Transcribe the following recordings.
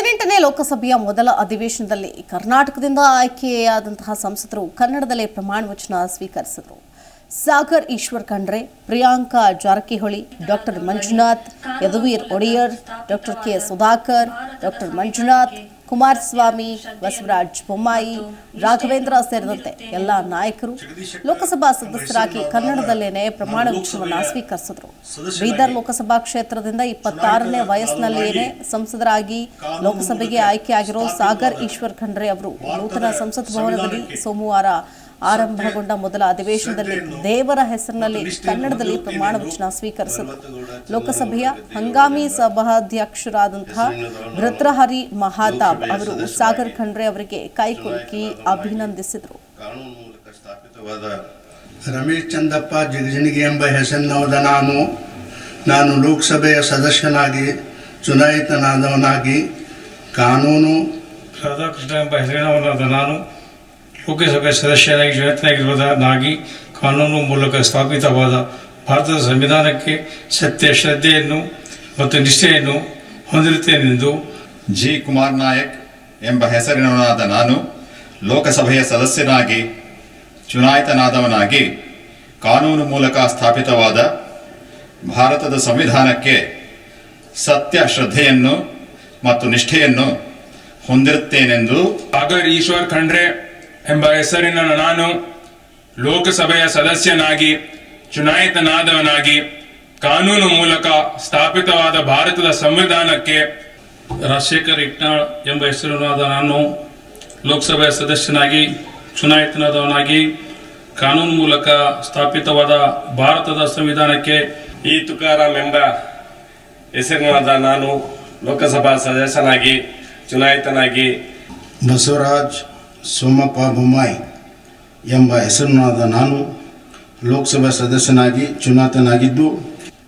ಹದಿನೆಂಟನೇ ಲೋಕಸಭೆಯ ಮೊದಲ ಅಧಿವೇಶನದಲ್ಲಿ ಕರ್ನಾಟಕದಿಂದ ಆಯ್ಕೆಯಾದಂತಹ ಸಂಸದರು ಕನ್ನಡದಲ್ಲೇ ಪ್ರಮಾಣ ವಚನ ಸ್ವೀಕರಿಸಿದರು. Sagar Eshwar Khandre, Priyanka Jarkiholi, doctor Manjunath, Yaduveer Wodeyar, doctor K Sudhakar, doctor Manjunath Kumaraswamy Basavaraj Bommai Raghavendra ಸೇರಿದಂತೆ ಎಲ್ಲ ನಾಯಕರು ಲೋಕಸಭಾ ಸದಸ್ಯರಾಗಿ ಕನ್ನಡದಲ್ಲೇನೆ ಪ್ರಮಾಣ ವಚನವನ್ನು ಸ್ವೀಕರಿಸಿದ್ರು. ಬೀದರ್ ಲೋಕಸಭಾ ಕ್ಷೇತ್ರದಿಂದ ಇಪ್ಪತ್ತಾರನೇ ವಯಸ್ಸಿನಲ್ಲಿಯೇ ಸಂಸದರಾಗಿ ಲೋಕಸಭೆಗೆ ಆಯ್ಕೆಯಾಗಿರೋ ಸಾಗರ್ ಈಶ್ವರ್ ಖಂಡ್ರೆ ಅವರು ನೂತನ ಸಂಸತ್ ಭವನದಲ್ಲಿ ಸೋಮವಾರ ಆರಂಭಗೊಂಡ ಮೊದಲ ಅಧಿವೇಶನದಲ್ಲಿ ದೇವರ ಹೆಸರಿನಲ್ಲಿ ಕನ್ನಡದಲ್ಲಿ ಪ್ರಮಾಣ ವಚನ ಸ್ವೀಕರಿಸಿದರು. ಲೋಕಸಭೆಯ ಹಂಗಾಮಿ ಸಭಾಧ್ಯಕ್ಷರಾದಂತಹ ಭೃತ್ರಹರಿ ಮಹಾತಾಬ್ ಅವರು ಸಾಗರ್ ಖಂಡ್ರೆ ಅವರಿಗೆ ಕೈಕುಲುಕಿ ಅಭಿನಂದಿಸಿದರು. ಕಾನೂನು ಮೂಲಕ ಸ್ಥಾಪಿತವಾದ ರಮೇಶ್ ಚಂದಪ್ಪ ಜಿಗಜಿಣಗಿ ಎಂಬ ಹೆಸರಿನವದ ನಾನು. ನಾನು ಲೋಕಸಭೆಯ ಸದಸ್ಯನಾಗಿ ಚುನಾಯಿತನಾದವನಾಗಿ ಕಾನೂನು ರಾಧಾಕೃಷ್ಣ ಎಂಬ ಹೆಸರಿನವನಾದ ನಾನು ಲೋಕಸಭೆಯ ಸದಸ್ಯನಾಗಿ ಚುನಾಯಿತನಾಗಿರುವುದನ್ನಾಗಿ ಕಾನೂನು ಮೂಲಕ ಸ್ಥಾಪಿತವಾದ ಭಾರತದ ಸಂವಿಧಾನಕ್ಕೆ ಸತ್ಯ ಶ್ರದ್ಧೆಯನ್ನು ಮತ್ತು ನಿಷ್ಠೆಯನ್ನು ಹೊಂದಿರುತ್ತೇನೆಂದು ಜಿ ಕುಮಾರ್ ನಾಯಕ್ ಎಂಬ ಹೆಸರಿನವನಾದ ನಾನು ಲೋಕಸಭೆಯ ಸದಸ್ಯನಾಗಿ, ಚುನಾಯಿತನಾದವನಾಗಿ, ಕಾನೂನು ಮೂಲಕ ಸ್ಥಾಪಿತವಾದ ಭಾರತದ ಸಂವಿಧಾನಕ್ಕೆ ಸತ್ಯ ಶ್ರದ್ಧೆಯನ್ನು ಮತ್ತು ನಿಷ್ಠೆಯನ್ನು ಹೊಂದಿರುತ್ತೇನೆಂದು ಸಾಗರ್ ಈಶ್ವರ್ ಖಂಡ್ರೆ ಎಂಬ ಹೆಸರಿನ ನಾನು ಲೋಕಸಭೆಯ ಸದಸ್ಯನಾಗಿ, ಚುನಾಯಿತನಾದವನಾಗಿ, ಕಾನೂನು ಮೂಲಕ ಸ್ಥಾಪಿತವಾದ ಭಾರತದ ಸಂವಿಧಾನಕ್ಕೆ ರಾಜಶೇಖರ್ ಇಟ್ನಾಳ್ ಎಂಬ ಹೆಸರಿನಾದ ನಾನು ಲೋಕಸಭೆಯ ಸದಸ್ಯನಾಗಿ ಚುನಾಯಿತನಾದವನಾಗಿ ಕಾನೂನು ಮೂಲಕ ಸ್ಥಾಪಿತವಾದ ಭಾರತದ ಸಂವಿಧಾನಕ್ಕೆ ಈ ತುಕಾರಾಮ್ ಎಂಬ ಹೆಸರಿನಾದ ನಾನು ಲೋಕಸಭಾ ಸದಸ್ಯನಾಗಿ ಚುನಾಯಿತನಾಗಿ ಬಸವರಾಜ್ ಸೋಮಪ್ಪ ಬೊಮ್ಮಾಯಿ ಎಂಬ ಹೆಸರಿನಾದ ನಾನು ಲೋಕಸಭಾ ಸದಸ್ಯನಾಗಿ ಚುನಾಯಿತನಾಗಿದ್ದು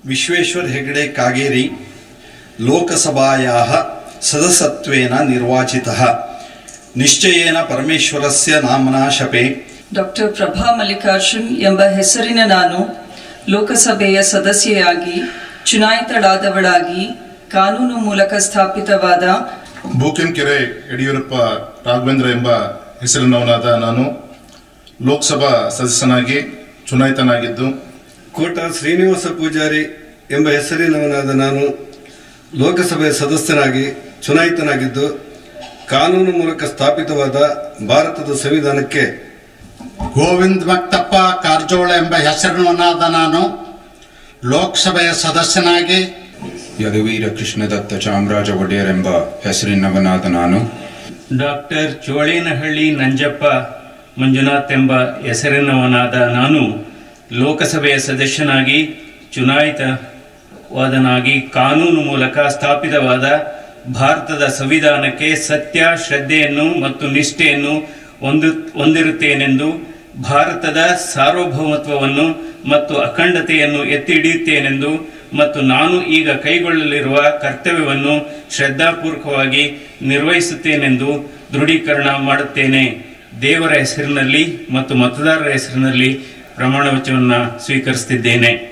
ವಿಶ್ವೇಶ್ವರ್ ಹೆಗಡೆ ಕಾಗೇರಿ ಲೋಕಸಭಾಯಾः ಸದಸ್ಯತ್ವೇನ ನಿರ್ವಾಚಿತಃ ನಿಶ್ಚಯೇನ ಪರಮೇಶ್ವರಸ್ಯ ನಾಮನಾ ಶಪೆ ಡಾಕ್ಟರ್ ಪ್ರಭಾ ಮಲ್ಲಿಕಾರ್ಜುನ್ ಎಂಬ ಹೆಸರಿನ ನಾನು ಲೋಕಸಭೆಯ ಸದಸ್ಯೆಯಾಗಿ ಚುನಾಯಿತಳಾದವಳಾಗಿ ಕಾನೂನು ಮೂಲಕ ಸ್ಥಾಪಿತವಾದ ಬೂಕೆನ್ಕೆರೆ ಯಡಿಯೂರಪ್ಪ ರಾಘವೇಂದ್ರ ಎಂಬ ಹೆಸರಿನವನಾದ ನಾನು ಲೋಕಸಭಾ ಸದಸ್ಯನಾಗಿ ಚುನಾಯಿತನಾಗಿದ್ದು. ಕೋಟ ಶ್ರೀನಿವಾಸ ಪೂಜಾರಿ ಎಂಬ ಹೆಸರಿನವನಾದ ನಾನು ಲೋಕಸಭೆಯ ಸದಸ್ಯನಾಗಿ ಚುನಾಯಿತನಾಗಿದ್ದು ಕಾನೂನು ಮೂಲಕ ಸ್ಥಾಪಿತವಾದ ಭಾರತದ ಸಂವಿಧಾನಕ್ಕೆ ಗೋವಿಂದ್ ಮಕ್ತಪ್ಪ ಕಾರಜೋಳ ಎಂಬ ಹೆಸರಿನವನಾದ ನಾನು. ಲೋಕಸಭೆಯ ಸದಸ್ಯನಾಗಿ ಯದುವೀರ ಕೃಷ್ಣದತ್ತ ಚಾಮರಾಜ ಒಡೆಯರ್ ಎಂಬ ಹೆಸರಿನವನಾದ ನಾನು. ಡಾಕ್ಟರ್ ಚೋಳೇನಹಳ್ಳಿ ನಂಜಪ್ಪ ಮಂಜುನಾಥ್ ಎಂಬ ಹೆಸರಿನವನಾದ ನಾನು ಲೋಕಸಭೆಯ ಸದಸ್ಯನಾಗಿ ಚುನಾಯಿತವಾದನಾಗಿ ಕಾನೂನು ಮೂಲಕ ಸ್ಥಾಪಿತವಾದ ಭಾರತದ ಸಂವಿಧಾನಕ್ಕೆ ಸತ್ಯ, ಶ್ರದ್ಧೆಯನ್ನು ಮತ್ತು ನಿಷ್ಠೆಯನ್ನು ಹೊಂದು ಹೊಂದಿರುತ್ತೇನೆಂದು, ಭಾರತದ ಸಾರ್ವಭೌಮತ್ವವನ್ನು ಮತ್ತು ಅಖಂಡತೆಯನ್ನು ಎತ್ತಿ ಹಿಡಿಯುತ್ತೇನೆಂದು ಮತ್ತು ನಾನು ಈಗ ಕೈಗೊಳ್ಳಲಿರುವ ಕರ್ತವ್ಯವನ್ನು ಶ್ರದ್ಧಾಪೂರ್ವಕವಾಗಿ ನಿರ್ವಹಿಸುತ್ತೇನೆಂದು ದೃಢೀಕರಣ ಮಾಡುತ್ತೇನೆ. ದೇವರ ಹೆಸರಿನಲ್ಲಿ ಮತ್ತು ಮತದಾರರ ಹೆಸರಿನಲ್ಲಿ ಪ್ರಮಾಣ ವಚನವನ್ನು ಸ್ವೀಕರಿಸುತ್ತಿದ್ದೇನೆ.